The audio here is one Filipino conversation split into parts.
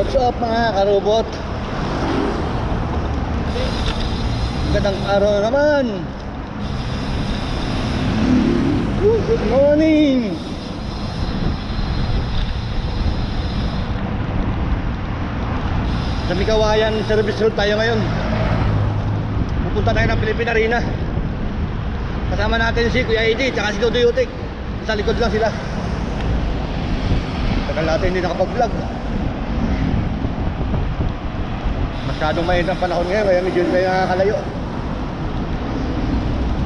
What's up mga karobot? Magandang araw na naman. Good morning. Sa Mikawayan Service Road tayo ngayon. Pupunta tayo ng Philippine Arena. Kasama natin si Kuya Eddie Tsaka si Dodo Yutik. Sa likod lang sila. Tagal natin hindi nakapag-vlog Masyadong mainit ang panahon ngayon Kaya medyo tayo nakakalayo.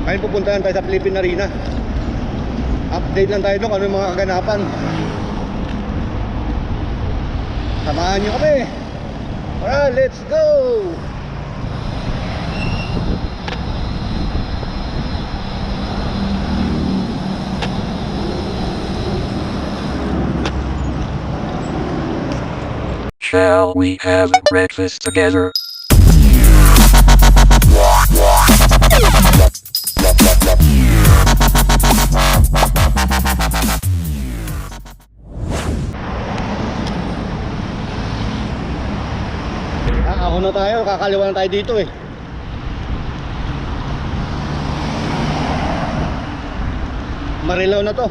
Ngayon pupuntahan tayo sa Philippine Arena. Update lang tayo doon kung ano yung mga kaganapan. Samahan nyo kami. Alright, let's go! Shall we have breakfast together? Ah, ako na tayo, kakaliwa na tayo dito eh. Marilaw na to.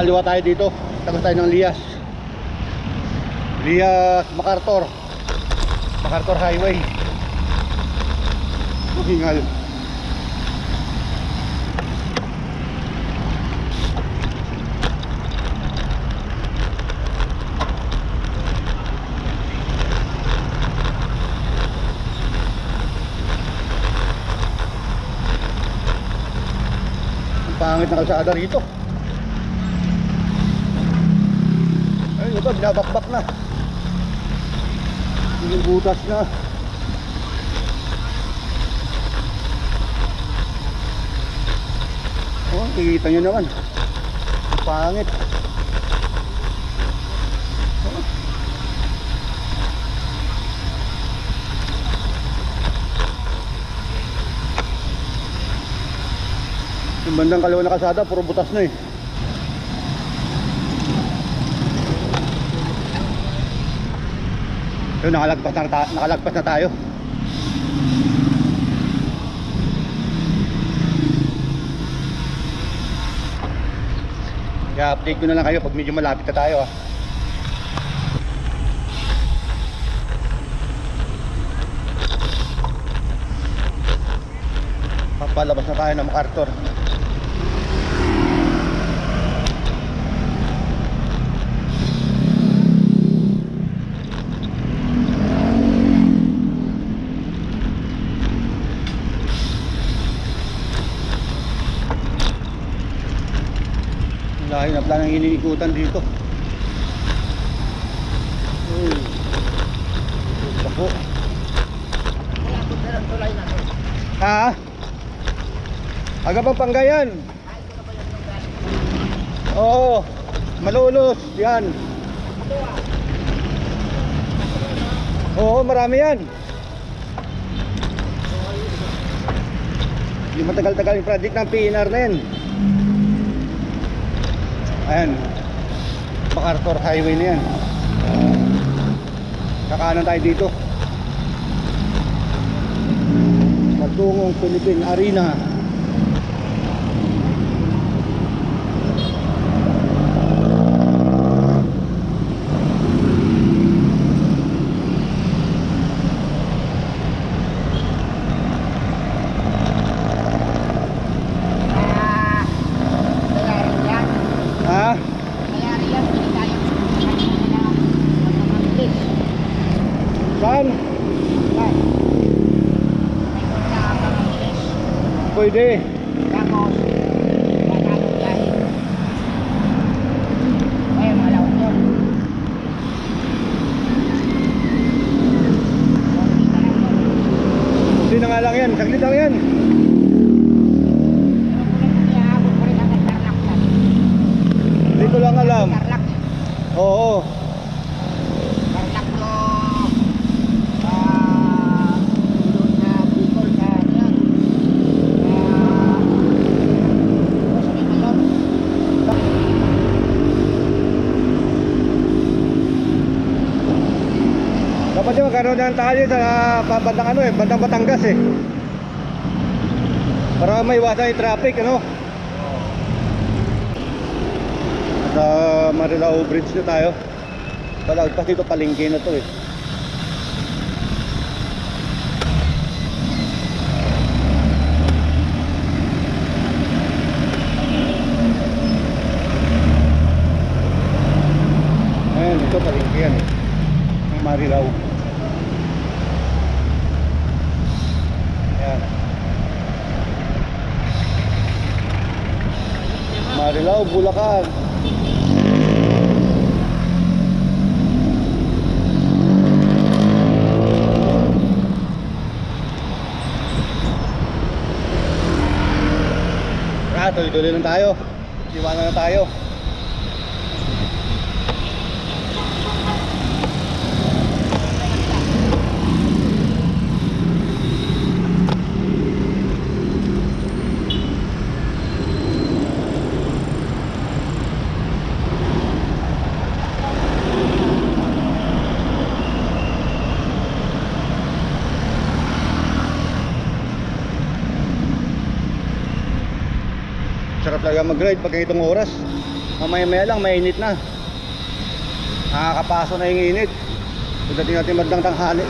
Kakaliwa tayo dito. Tapos tayo ng Lias. Lias MacArthur. MacArthur Highway. Hingal. Ang pangit na kalsada rito. Ito, binabakbak na. Yung butas na. Oh, kikita nyo naman. Pangit. Oh. Yung bandang kalawa na kasada, puro butas na eh. Yun, nakalagpas na, ta- nakalagpas na tayo. Kaya update ko na lang kayo pag medyo malapit na tayo ah. Papalabas na tayo ng MacArthur. Lahi na pala ng iniikutan dito. Uy. Bako. Ha? Aga pa panggayan. Oo. Malulos. Yan. Oo, marami yan. Yung matagal-tagal yung project ng PNR na yan. Ayan. MacArthur Highway na yan. Kakanan tayo dito. Patungong Philippine Arena. Ah, mayari yan. Ha? Mayari yan. Hindi tayo kanina na magmamabilis. Saan? Yan. May kung na mamabilis. Pwede. Tapos, matatong biyahe. Kaya lang yun. Hindi na nga lang yan. Saglit lang yan. Pero kung iabot pa rin hanggang Tarlac yan. Magkaroon ng tayo sa pa- bandang ano eh, bandang Batangas eh. Para may iwasan yung traffic, ano? Sa Marilao Bridge na tayo. Palagpas dito, palengke na to eh. Ayan, ito palengke yan eh. Marilao. Ayan. Marilao, Bulacan. Ah, tuloy-tuloy lang tayo. Iwanan na tayo. Talaga mag-ride pag itong oras. Mamaya-maya lang, mainit na. Nakakapaso na yung init. Pagdating natin magdang tanghali.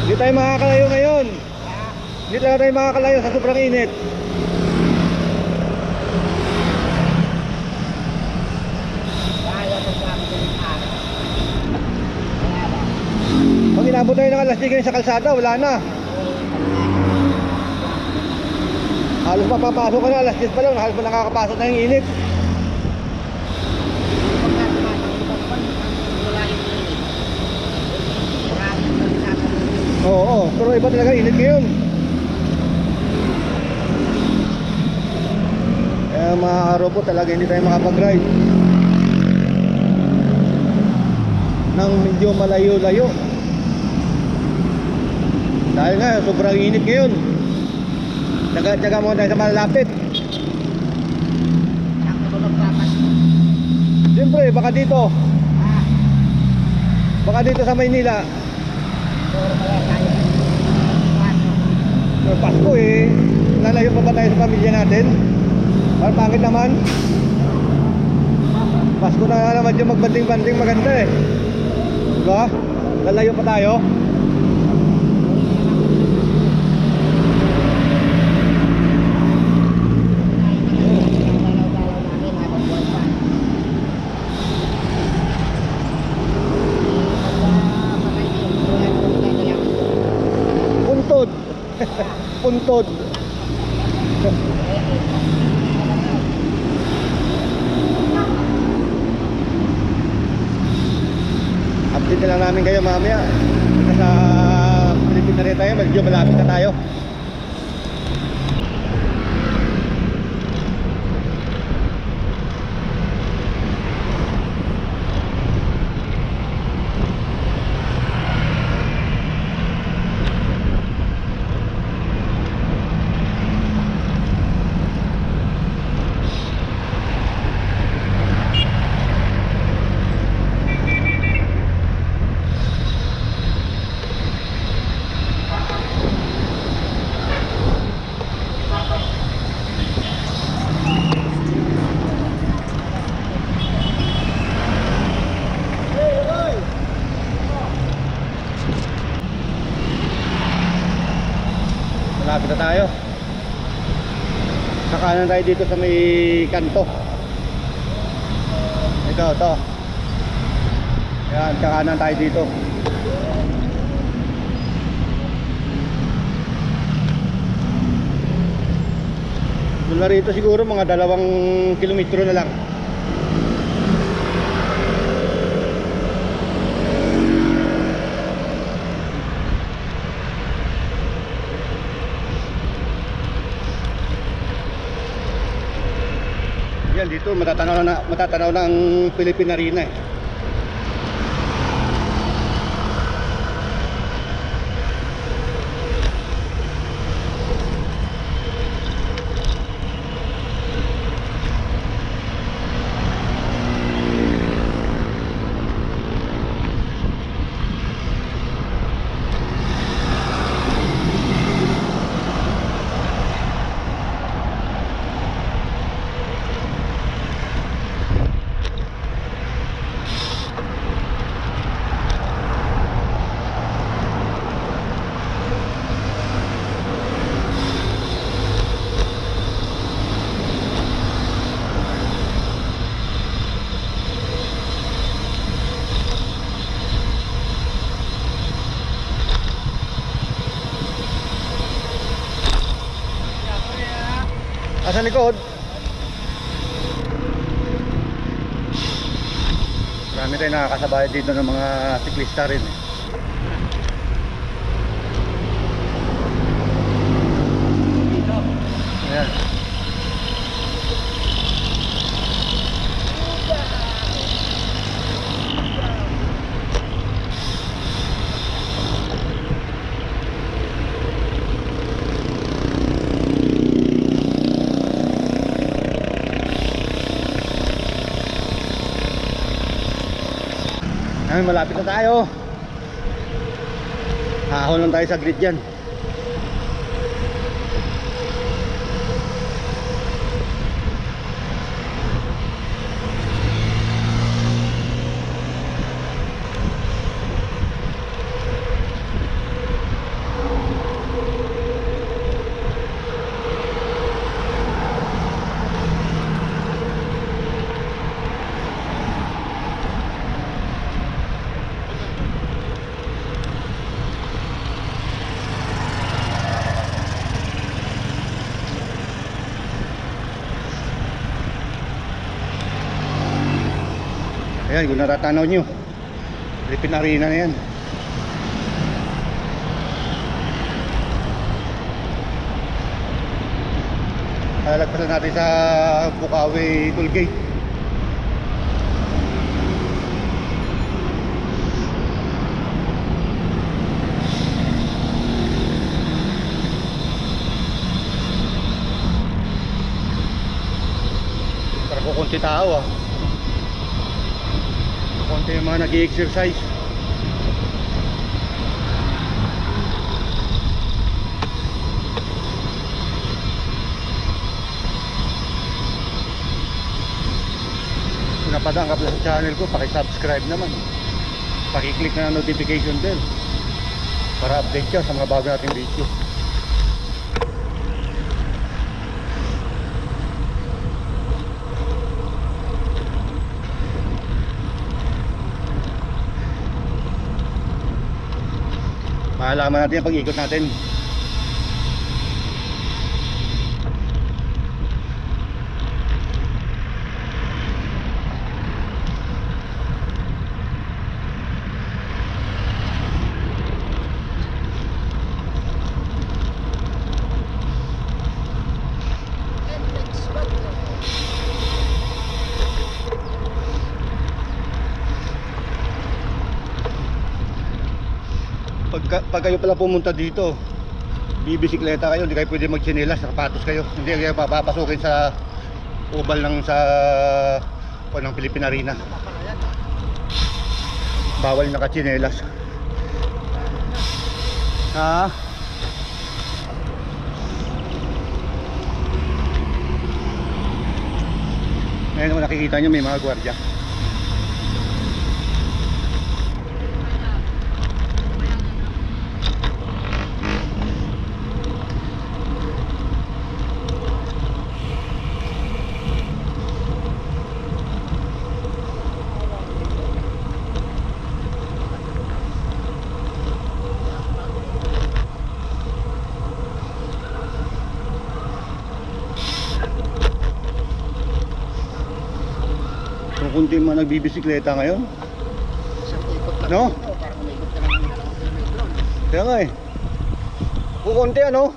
Hindi tayo makakalayo ngayon. Hindi talaga tayo makakalayo sa sobrang init. Pag inabot tayo ng alas 10 sa kalsada, wala na. Halos mapapasok ka na, alas 10 pa lang, halos mo nakakapasok na yung init. Oo, oo, pero iba talaga init ngayon. Kaya mga po talaga hindi tayo makapag-ride. Nang medyo malayo-layo. Dahil nga, sobrang init ngayon. Tsaga-tsaga muna tayo sa malalapit. Ang ako nagpapas. Siyempre, baka dito. Baka dito sa Maynila. puro kaya. Pero Pasko eh. Lalayo pa ba tayo sa pamilya natin? Parang pangit naman. Pasko na nga naman yung magbanding-banding maganda eh. Diba? Lalayo pa tayo. Dalaw-dalaw namin habang buwan pa. Pagka patay na yung buwan, puntay na lang. Puntod. Puntod. Update na lang namin kayo mamaya. Nasa Pilipinas na rin tayo. Medyo malapit na tayo. Malapit na tayo. Kanan tayo dito sa may kanto. Ito, ito. Yan, sa kanan tayo dito. Mula rito siguro mga dalawang kilometro na lang. Yan dito matatanaw na matatanaw na ang Philippine Arena eh. Nasa likod. Marami tayong nakakasabay dito ng mga siklista rin eh. Dito. Ayan. Ay, malapit na tayo. Hahon lang tayo sa grid dyan. Ayan, kung natatanaw nyo. Philippine Arena na yan. Lalagpasan natin sa Bukawi Toll Gate. Para ko konti tao ah. Konti yung mga nag-exercise. Ka pala sa channel ko, paki-subscribe naman. Paki-click na ng notification bell para update ka sa mga bago nating video. Malalaman natin yung pag-ikot natin. Pagka, pag kayo pala pumunta dito, bibisikleta kayo, hindi kayo pwede magchinelas, sapatos kayo. Hindi kayo papapasukin sa ubal ng sa o ng Philippine Arena. Bawal nakachinelas. Ha? Ngayon naman nakikita nyo may mga gwardiya. Kung kunti mga nagbibisikleta ngayon. No? Kaya nga eh. Kung konti ano,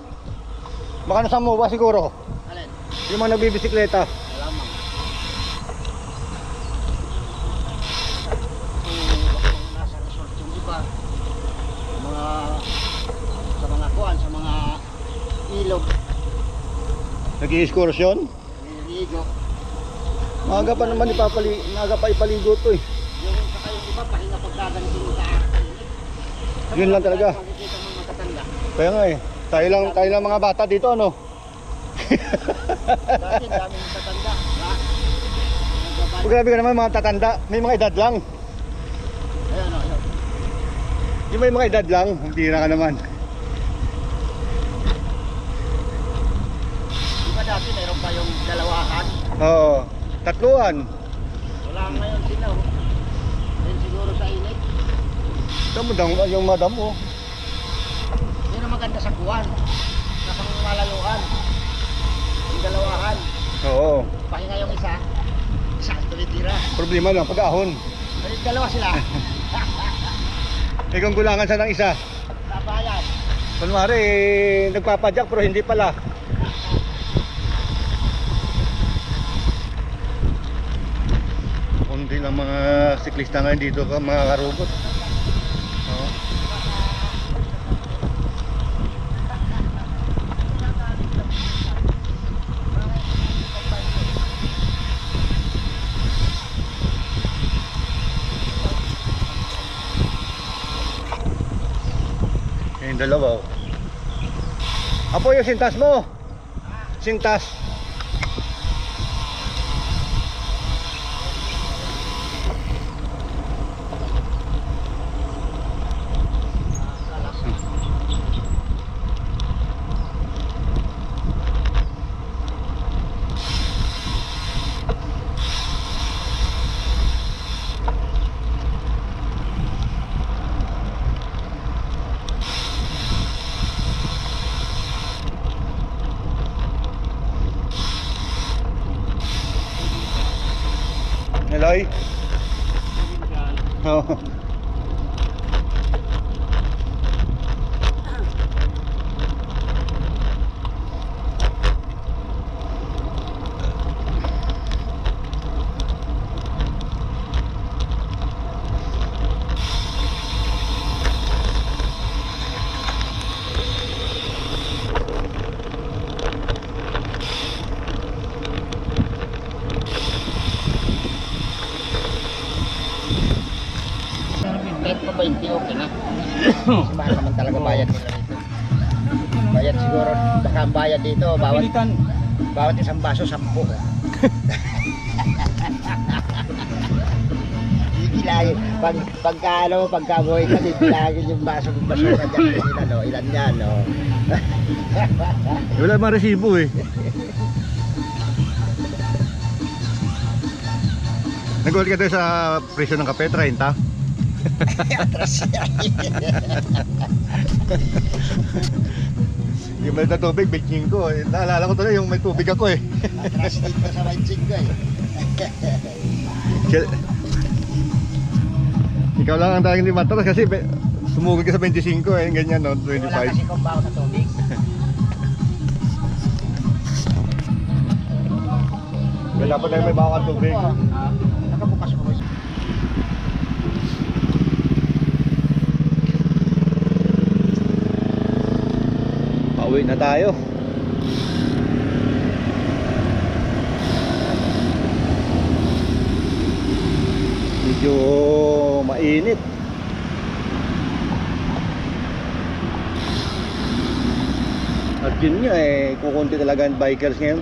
baka nasa mo ba siguro? Alin? Yung mga nagbibisikleta. Mga nasa resort yung iba, mga sa mga kuan, sa mga ilog, Nag-i-excursion. Maaga pa naman ipapali, maaga pa ipaligo to eh. Yung saka yung iba, pahinga pagkaganting sa. Yun lang talaga. Kaya nga eh. Tayo lang, tayo lang mga bata dito ano. Dati ang daming tatanda. Grabe ka naman mga tatanda. May mga edad lang. Ayun, oh, ayun. Yung may mga edad lang, hindi na ka naman. Di ba dati mayroon pa yung dalawahan? Oo. Tatluan. Wala ngayon sila. Yan siguro sa init. Ito mo dang, yung madam oh. Yan ang maganda sa kuwan. Sa pangmalaluhan. Yung dalawahan. Oo. Pahinga yung isa. Isa ang tulitira. Problema lang, pag-ahon. Ay, dalawa sila. Eh, Ikaw gulangan sa ng isa. sa Tapayan. Kunwari, eh, nagpapadyak pero hindi pala. Siklista ngayon dito ka, mga karubot. Yung dalawa oh. Apo yung sintas mo. Sintas. Eloy? Oo. Kahit pa 20, okay na. Kasi mahal naman talaga bayad nila dito. Bayad siguro, baka ang bayad dito, bawat, bawat isang baso, sampu. Bibilangin, pag, pagka ano, pagka buhay ka, bibilangin yung baso ng baso na dyan, ilan, no? ilan yan, no? Wala mang resibo eh. Nag-ulit ka doon sa presyo ng kape, 30? Atras yan. Yung may tubig, 25 ko. Eh, naalala ko tuloy yung may tubig ako eh. Atras dito sa 25 ko eh. Kaya- Ikaw lang ang tayong lima matras kasi be- sumugod ka sa 25 eh, ganyan no, Wala kasi 25. kung baon na tubig. Kaya dapat tayo may bawang tubig. Ah, Pauwi na tayo. Medyo mainit. At yun nga eh, kukunti talaga ang bikers ngayon.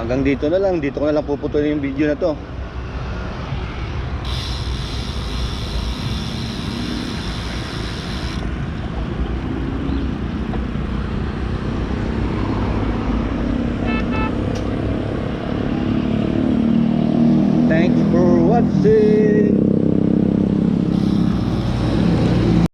Hanggang dito na lang, dito ko na lang puputulin yung video na to.